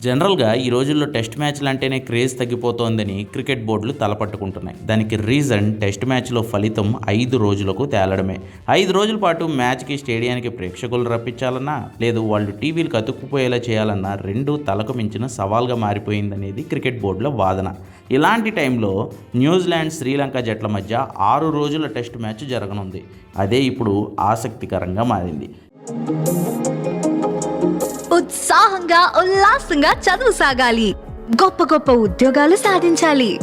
జనరల్గా ఈ రోజుల్లో టెస్ట్ మ్యాచ్లు అంటేనే క్రేజ్ తగ్గిపోతోందని క్రికెట్ బోర్డులు తలపట్టుకుంటున్నాయి. దానికి రీజన్ టెస్ట్ మ్యాచ్లో ఫలితం ఐదు రోజులకు తేలడమే. ఐదు రోజుల పాటు మ్యాచ్కి స్టేడియానికి ప్రేక్షకులు రప్పించాలన్నా లేదు వాళ్ళు టీవీలకు అతుక్కుపోయేలా చేయాలన్నా రెండు తలకు మించిన సవాల్గా మారిపోయిందనేది క్రికెట్ బోర్డుల వాదన. ఇలాంటి టైంలో న్యూజిలాండ్ శ్రీలంక జట్ల మధ్య ఆరు రోజుల టెస్ట్ మ్యాచ్ జరగనుంది. అదే ఇప్పుడు ఆసక్తికరంగా మారింది. ఉత్సాహంగా ఉల్లాసంగా చదువు సాగాలి. గొప్ప గొప్ప ఉద్యోగాలు సాధించాలి.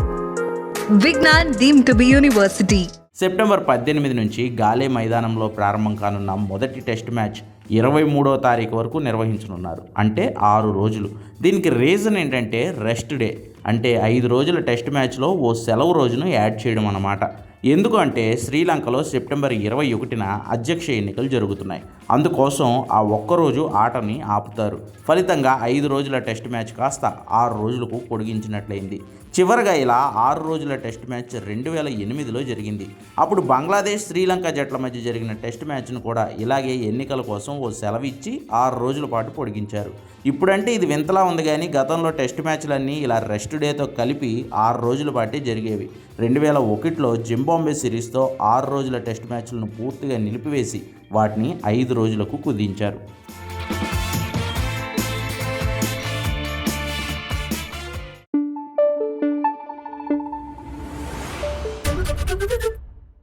Vignan deem to be university. September పద్దెనిమిది నుంచి గాలే మైదానంలో ప్రారంభం కానున్న మొదటి టెస్ట్ మ్యాచ్ ఇరవై మూడో తారీఖు వరకు నిర్వహించనున్నారు. అంటే ఆరు రోజులు. దీనికి రీజన్ ఏంటంటే రెస్ట్ డే. అంటే ఐదు రోజుల టెస్ట్ మ్యాచ్లో ఓ సెలవు రోజును యాడ్ చేయడం అన్నమాట. ఎందుకంటే శ్రీలంకలో సెప్టెంబర్ ఇరవై ఒకటిన అధ్యక్ష ఎన్నికలు జరుగుతున్నాయి. అందుకోసం ఆ ఒక్కరోజు ఆటని ఆపుతారు. ఫలితంగా ఐదు రోజుల టెస్ట్ మ్యాచ్ కాస్త ఆరు రోజులకు పొడిగించినట్లయింది. చివరగా ఇలా ఆరు రోజుల టెస్ట్ మ్యాచ్ రెండు వేల ఎనిమిదిలో జరిగింది. అప్పుడు బంగ్లాదేశ్ శ్రీలంక జట్ల మధ్య జరిగిన టెస్ట్ మ్యాచ్ను కూడా ఇలాగే ఎన్నికల కోసం ఓ సెలవు ఇచ్చి ఆరు రోజుల పాటు పొడిగించారు. ఇప్పుడంటే ఇది వింతలా ఉంది కానీ గతంలో టెస్ట్ మ్యాచ్లన్నీ ఇలా రెస్ట్ డేతో కలిపి ఆరు రోజుల పాటే జరిగేవి. రెండు వేల ఒకటిలో జింబాంబే సిరీస్తో ఆరు రోజుల టెస్ట్ మ్యాచ్లను పూర్తిగా నిలిపివేసి వాటిని ఐదు రోజులకు కుదించారు.